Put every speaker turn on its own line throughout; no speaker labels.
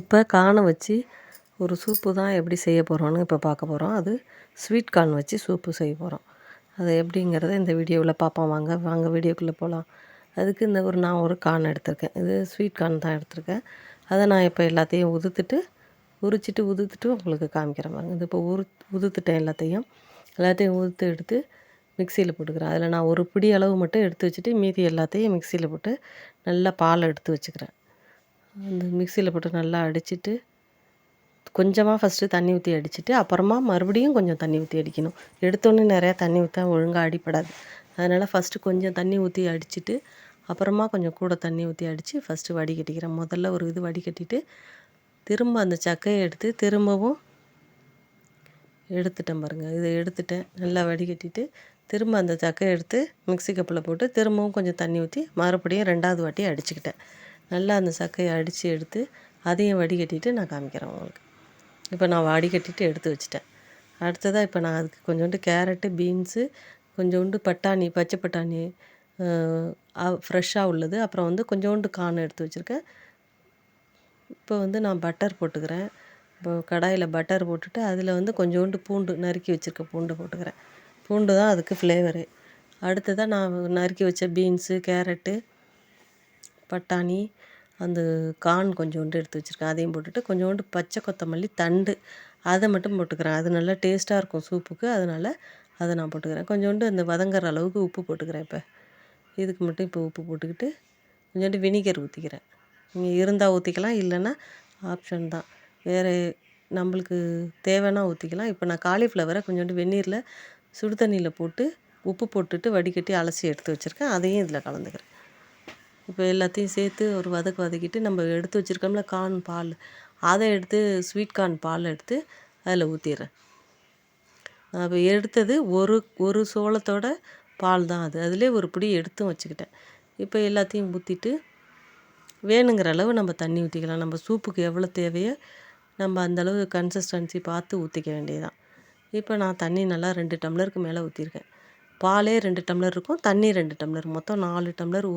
இப்போ கானை வச்சு ஒரு சூப்பு தான் எப்படி செய்ய போகிறோன்னு இப்போ பார்க்க போகிறோம் அது ஸ்வீட் கார்ன் வச்சு சூப்பு செய்ய போகிறோம் அது எப்படிங்கிறத இந்த வீடியோவில் பார்ப்போம். வாங்க வாங்க வீடியோக்குள்ளே போகலாம். அதுக்கு இந்த ஒரு நான் ஒரு கான் எடுத்திருக்கேன். இது ஸ்வீட் கார்ன் தான் எடுத்திருக்கேன். அதை நான் இப்போ எல்லாத்தையும் உதுத்துட்டு உரிச்சிட்டு உதுத்துட்டு உங்களுக்கு காமிக்கிறேன் பாருங்க. இது இப்போ உரு உதுத்துட்டேன் எல்லாத்தையும். எல்லாத்தையும் உதுத்து எடுத்து மிக்சியில் போட்டுக்கிறேன். அதில் நான் ஒரு பிடி அளவு மட்டும் எடுத்து வச்சுட்டு மீதி எல்லாத்தையும் மிக்சியில் போட்டு நல்லா பால் எடுத்து வச்சுக்கிறேன். அந்த மிக்சியில் போட்டு நல்லா அடிச்சிட்டு கொஞ்சமாக ஃபஸ்ட்டு தண்ணி ஊற்றி அடிச்சிட்டு அப்புறமா மறுபடியும் கொஞ்சம் தண்ணி ஊற்றி அடிக்கணும். எடுத்தோன்னே நிறையா தண்ணி ஊற்றா ஒழுங்காக அடிப்படாது அதனால் ஃபஸ்ட்டு கொஞ்சம் தண்ணி ஊற்றி அடிச்சிட்டு அப்புறமா கொஞ்சம் கூட தண்ணி ஊற்றி அடித்து ஃபஸ்ட்டு வடிகட்டிக்கிறேன். முதல்ல ஒரு இது வடிகட்டிட்டு திரும்ப அந்த சக்கையை எடுத்து திரும்பவும் எடுத்துட்டேன் பாருங்கள் இதை எடுத்துட்டேன். நல்லா வடிகட்டிட்டு திரும்ப அந்த சக்கையை எடுத்து மிக்ஸி கப்பில் போட்டு திரும்பவும் கொஞ்சம் தண்ணி ஊற்றி மறுபடியும் ரெண்டாவது வாட்டி அடிச்சுக்கிட்டேன். நல்லா அந்த சக்கையை அடித்து எடுத்து அதையும் வடிகட்டிட்டு நான் காமிக்கிறேன் உங்களுக்கு. இப்போ நான் வடிகட்டிட்டு எடுத்து வச்சுட்டேன். அடுத்ததாக இப்போ நான் அதுக்கு கொஞ்சோண்டு கேரட்டு பீன்ஸு கொஞ்சோண்டு பட்டாணி பச்சை பட்டாணி ஃப்ரெஷ்ஷாக உள்ளது. அப்புறம் வந்து கொஞ்சோண்டு கான் எடுத்து வச்சுருக்கேன். இப்போ வந்து நான் பட்டர் போட்டுக்கிறேன். இப்போ கடாயில் பட்டர் போட்டுட்டு அதில் வந்து கொஞ்சோண்டு பூண்டு நறுக்கி வச்சுருக்க பூண்டு போட்டுக்கிறேன். பூண்டு தான் அதுக்கு ஃப்ளேவரு. அடுத்ததாக நான் நறுக்கி வச்ச பீன்ஸு கேரட்டு பட்டாணி அந்த கார்ன் கொஞ்சோண்டு எடுத்து வச்சுருக்கேன். அதையும் போட்டுட்டு கொஞ்சோண்டு பச்சை கொத்தமல்லி தண்டு அதை மட்டும் போட்டுக்கிறேன். அது நல்லா டேஸ்ட்டாக இருக்கும் சூப்புக்கு. அதனால் அதை நான் போட்டுக்கிறேன். கொஞ்சோண்டு அந்த வதங்குற அளவுக்கு உப்பு போட்டுக்கிறேன் இப்போ. இதுக்கு மட்டும் இப்போ உப்பு போட்டுக்கிட்டு கொஞ்சோண்டு வினிகர் ஊற்றிக்கிறேன் நீங்கள் இருந்தால் ஊற்றிக்கலாம் இல்லைன்னா ஆப்ஷன் தான். வேறு நம்மளுக்கு தேவைன்னா ஊற்றிக்கலாம் இப்போ நான் காலிஃப்ளவரை கொஞ்சோண்டு வெந்நீரில் சுடு தண்ணியில் போட்டு உப்பு போட்டுட்டு வடிகட்டி அலசி எடுத்து வச்சுருக்கேன். அதையும் இதில் கலந்துக்கிறேன். இப்போ எல்லாத்தையும் சேர்த்து ஒரு வதக்கு வதக்கிட்டு நம்ம எடுத்து வச்சுருக்கோம்ல கார்ன் பால் அதை எடுத்து ஸ்வீட் கார்ன் பால் எடுத்து அதில் ஊற்றிடுறேன் அப்போ எடுத்தது ஒரு ஒரு சோளத்தோட பால் தான் அது. அதிலே ஒரு பிடி எடுத்தும் வச்சுக்கிட்டேன். இப்போ எல்லாத்தையும் ஊற்றிட்டு வேணுங்கிற அளவு நம்ம தண்ணி ஊற்றிக்கலாம் நம்ம சூப்புக்கு எவ்வளோ தேவையோ நம்ம அந்தளவு கன்சிஸ்டன்சி பார்த்து ஊற்றிக்க வேண்டியதான் இப்போ நான் தண்ணி நல்லா ரெண்டு டம்ளருக்கு மேலே ஊற்றிருக்கேன் பாலே ரெண்டு டம்ளர் இருக்கும் தண்ணி ரெண்டு டம்ளர். மொத்தம் நாலு டம்ளர்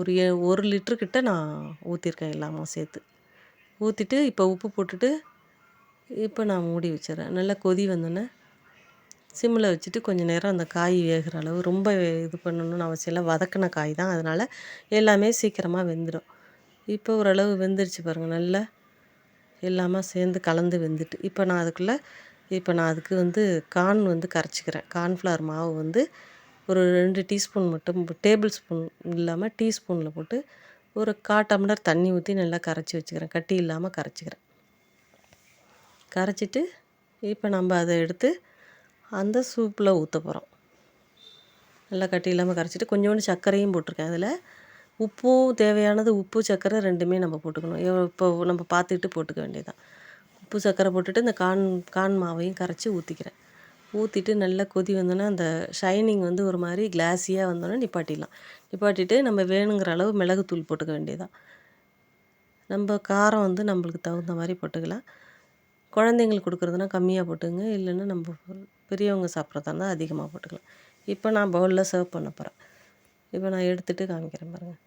ஒரு ஏ ஒரு லிட்டருக்கிட்ட நான் ஊற்றிருக்கேன் எல்லாமும் சேர்த்து. ஊற்றிட்டு இப்போ உப்பு போட்டுட்டு இப்போ நான் மூடி வச்சிடறேன். நல்லா கொதி வந்தோன்னே சிம்மில் வச்சுட்டு கொஞ்சம் நேரம் அந்த காய் வேகிற அளவு ரொம்ப இது பண்ணணும்னு அவசியம் இல்லை. வதக்கின காய் தான். அதனால் எல்லாமே சீக்கிரமாக வெந்துடும் இப்போ ஓரளவு வெந்துருச்சு பாருங்கள் நல்லா எல்லாமே சேர்ந்து கலந்து வெந்துட்டு இப்போ நான் அதுக்குள்ளே இப்போ நான் அதுக்கு வந்து கார்ன் வந்து கரைச்சிக்கிறேன். கார்ன்ஃப்ளவர் மாவு வந்து ஒரு ரெண்டு டீஸ்பூன் மட்டும் டேபிள் ஸ்பூன் இல்லாமல் டீஸ்பூனில் போட்டு ஒரு கா டம்ளர் தண்ணி ஊற்றி நல்லா கரைச்சி வச்சுக்கிறேன். கட்டி இல்லாமல் கரைச்சிக்கிறேன். கரைச்சிட்டு இப்போ நம்ம அதை எடுத்து அந்த சூப்பில் ஊற்ற போகிறோம் நல்லா கட்டி இல்லாமல் கரைச்சிட்டு கொஞ்சோண்டு சர்க்கரையும் போட்டிருக்கேன் அதில். உப்பும் தேவையானது உப்பு சர்க்கரை ரெண்டுமே நம்ம போட்டுக்கணும். இப்போ நம்ம பார்த்துக்கிட்டு போட்டுக்க வேண்டியதான் உப்பு சர்க்கரை போட்டுட்டு இந்த கான் கான் மாவையும் கரைச்சி ஊற்றிக்கிறேன் ஊற்றிட்டு நல்லா கொதி வந்தோன்னே அந்த ஷைனிங் வந்து ஒரு மாதிரி கிளாஸியாக வந்தோடனே நிப்பாட்டிடலாம். நிப்பாட்டிட்டு நம்ம வேணுங்கிற அளவு மிளகுத்தூள் போட்டுக்க வேண்டியதான் நம்ம காரம் வந்து நம்மளுக்கு தகுந்த மாதிரி போட்டுக்கலாம். குழந்தைங்களுக்கு கொடுக்குறதுனா கம்மியாக போட்டுங்க. இல்லைன்னா நம்ம பெரியவங்க சாப்பிட்றதா இருந்தால் அதிகமாக போட்டுக்கலாம். இப்போ நான் பவுலில் சர்வ் பண்ண போகிறேன் இப்போ நான் எடுத்துகிட்டு காமிக்கிறேன் பாருங்கள்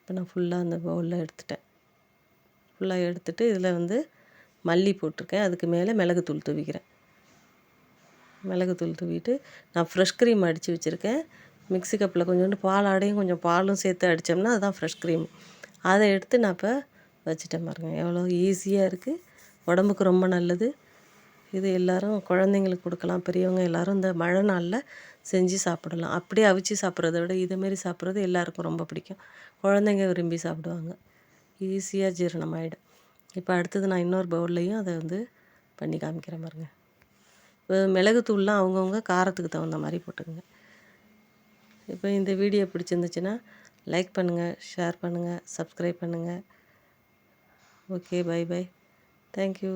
இப்போ நான் ஃபுல்லாக அந்த பவுலில் எடுத்துட்டேன். ஃபுல்லாக எடுத்துகிட்டு இதில் வந்து மல்லி போட்டிருக்கேன். அதுக்கு மேலே மிளகுத்தூள் தூவிக்கிறேன். மிளகுத்தூள் தூவிட்டு நான் ஃப்ரெஷ் க்ரீம் அடித்து வச்சுருக்கேன். மிக்ஸி கப்பில் கொஞ்சோண்டு பால் ஆடையும் கொஞ்சம் பாலும் சேர்த்து அடித்தோம்னா அதுதான் ஃப்ரெஷ் க்ரீம் அதை எடுத்து நான் இப்போ வச்சுட்டேன் பாருங்கள் எவ்வளோ ஈஸியாக இருக்குது உடம்புக்கு ரொம்ப நல்லது. இது எல்லோரும் குழந்தைங்களுக்கு கொடுக்கலாம். பெரியவங்க எல்லோரும் இந்த மழை நாளில் செஞ்சு சாப்பிடலாம். அப்படியே அவிச்சு சாப்பிட்றத விட இதேமாரி சாப்பிட்றது எல்லாருக்கும் ரொம்ப பிடிக்கும். குழந்தைங்க விரும்பி சாப்பிடுவாங்க. ஈஸியாக ஜீரணமாயிடும். இப்போ அடுத்தது நான் இன்னொரு பவுல்லையும் அதை வந்து பண்ணி காமிக்கிறேன் பாருங்கள் மிளகுத்தூள்லாம் அவங்கவுங்க காரத்துக்கு தகுந்த மாதிரி போட்டுக்கோங்க. இப்போ இந்த வீடியோ பிடிச்சிருந்துச்சின்னா லைக் பண்ணுங்கள் ஷேர் பண்ணுங்கள் சப்ஸ்கிரைப் பண்ணுங்கள் okay bye bye. Thank you